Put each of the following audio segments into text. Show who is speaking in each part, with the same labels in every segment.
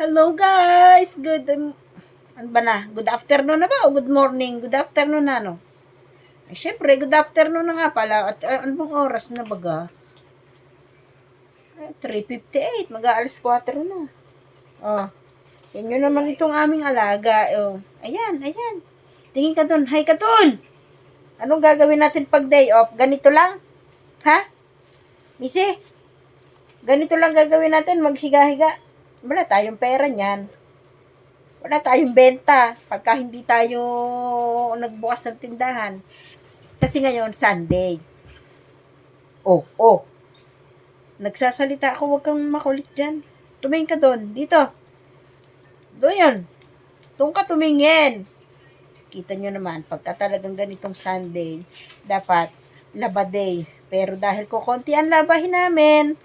Speaker 1: Hello guys! Good, um, ano ba na? Good afternoon na ba o good morning? Good afternoon na, no? Ay, syempre, good afternoon na nga pala. At uh, ano bang oras na baga? Ay, 3.58. Mag-aalas 4 na. Oh. Yan yun naman itong aming alaga. Oh. Ayan, ayan. Tingin ka dun. Hi ka dun! Anong gagawin natin pag day off? Ganito lang? Ha? Missy? Ganito lang gagawin natin, maghiga-higa. Wala tayong pera niyan. Wala tayong benta pagka hindi tayo nagbukas ng tindahan. Kasi ngayon, Sunday. Oh, oh. Nagsasalita ako, huwag kang makulit dyan. Tumingin ka doon. Dito. Doon yun. Doon ka tumingin. Kita nyo naman, pagka talagang ganitong Sunday, dapat laba day. Pero dahil ko konti ang labahin namin,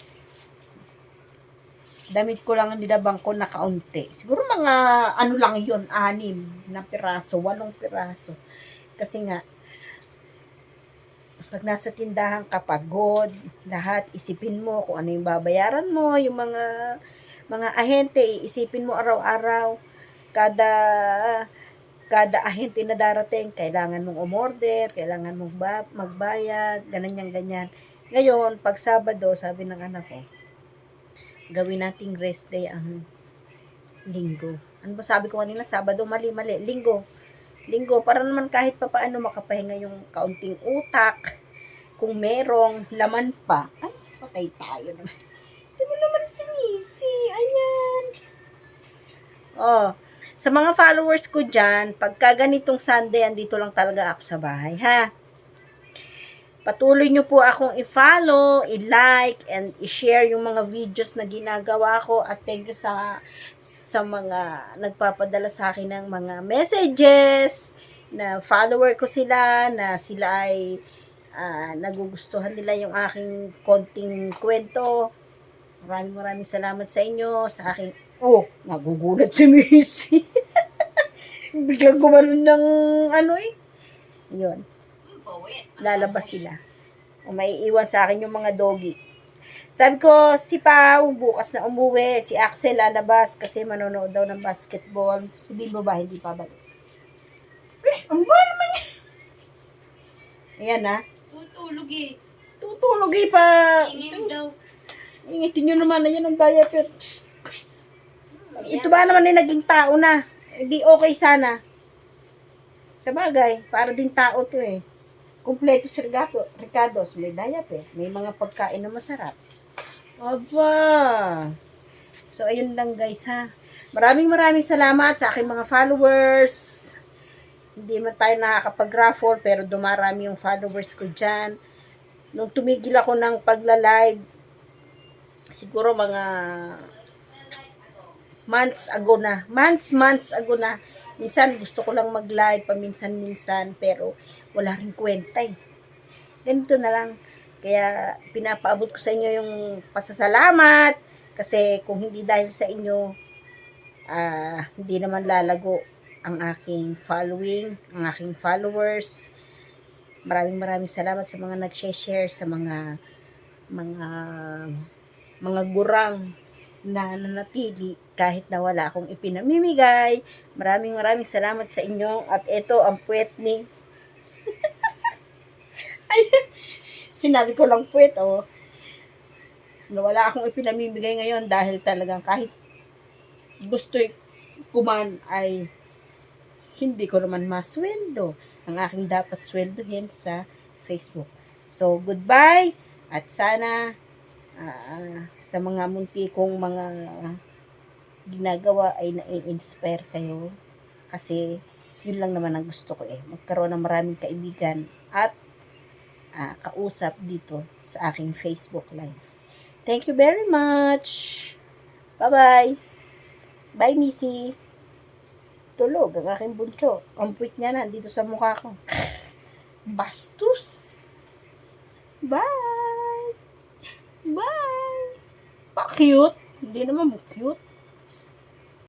Speaker 1: damit ko lang ang nidabang ko na kaunti. Siguro mga ano lang yun, anim na piraso, walong piraso. Kasi nga, pag nasa tindahan ka pagod, lahat isipin mo kung ano yung babayaran mo, yung mga mga ahente, isipin mo araw-araw, kada kada ahente na darating, kailangan mong umorder, kailangan mong ba- magbayad, ganyan yan, ganyan. Ngayon, pag Sabado, sabi ng anak ko, gawin nating rest day ang linggo. Ano ba sabi ko kanina? Sabado, mali, mali. Linggo. Linggo, para naman kahit pa paano makapahinga yung kaunting utak. Kung merong laman pa. Ay, patay tayo naman. Hindi mo naman si Missy. Ayan. Oh, sa mga followers ko dyan, pagka ganitong Sunday, andito lang talaga ako sa bahay, ha? Patuloy nyo po akong i-follow, i-like, and i-share yung mga videos na ginagawa ko. At thank you sa, sa mga nagpapadala sa akin ng mga messages, na follower ko sila, na sila ay ah, nagugustuhan nila yung aking konting kwento. Maraming maraming salamat sa inyo, sa aking, oh, nagugulat si Missy. Biglang gumanon ng ano eh. Yun lalabas sila. O maiiwan sa akin yung mga doggy. Sabi ko, si Pau, bukas na umuwi. Si Axel lalabas kasi manonood daw ng basketball. Si Bibo ba, hindi pa balik. Eh, ang ba naman yan? Ayan na.
Speaker 2: Tutulog eh.
Speaker 1: Tutulog eh pa.
Speaker 2: Ingin daw.
Speaker 1: Ingitin nyo naman na yan ang diaper. Ito ba naman ay naging tao na? Hindi okay sana. Sa bagay, para din tao to eh. Kompleto si Ricardo, Ricardo's may diaper. May mga pagkain na masarap. Aba. So, ayun lang guys ha. Maraming maraming salamat sa aking mga followers. Hindi man tayo nakakapag-raffle pero dumarami yung followers ko dyan. Nung tumigil ako ng pagla-live, siguro mga months ago na. Months, months ago na. Minsan gusto ko lang mag-live, paminsan-minsan, pero wala rin kwenta eh. Ganito na lang. Kaya pinapaabot ko sa inyo yung pasasalamat. Kasi kung hindi dahil sa inyo, ah hindi naman lalago ang aking following, ang aking followers. Maraming maraming salamat sa mga nag-share sa mga mga mga gurang na nanatili kahit na wala akong ipinamimigay. Maraming maraming salamat sa inyo. At ito ang puwet ni... Ay, sinabi ko lang puwet, oh. Na wala akong ipinamimigay ngayon dahil talagang kahit gusto kuman ay hindi ko naman masweldo ang aking dapat sweldohin sa Facebook. So, goodbye at sana ah, sa mga munti kong mga ginagawa ay nai-inspire kayo. Kasi yun lang naman ang gusto ko eh. Magkaroon ng maraming kaibigan at ah, kausap dito sa aking Facebook live. Thank you very much. Bye bye bye Missy. Tulog ang aking bunso. Ang puwit niya na dito sa mukha ko. Bastos. Bye bye. Pa cute. Hindi naman mo cute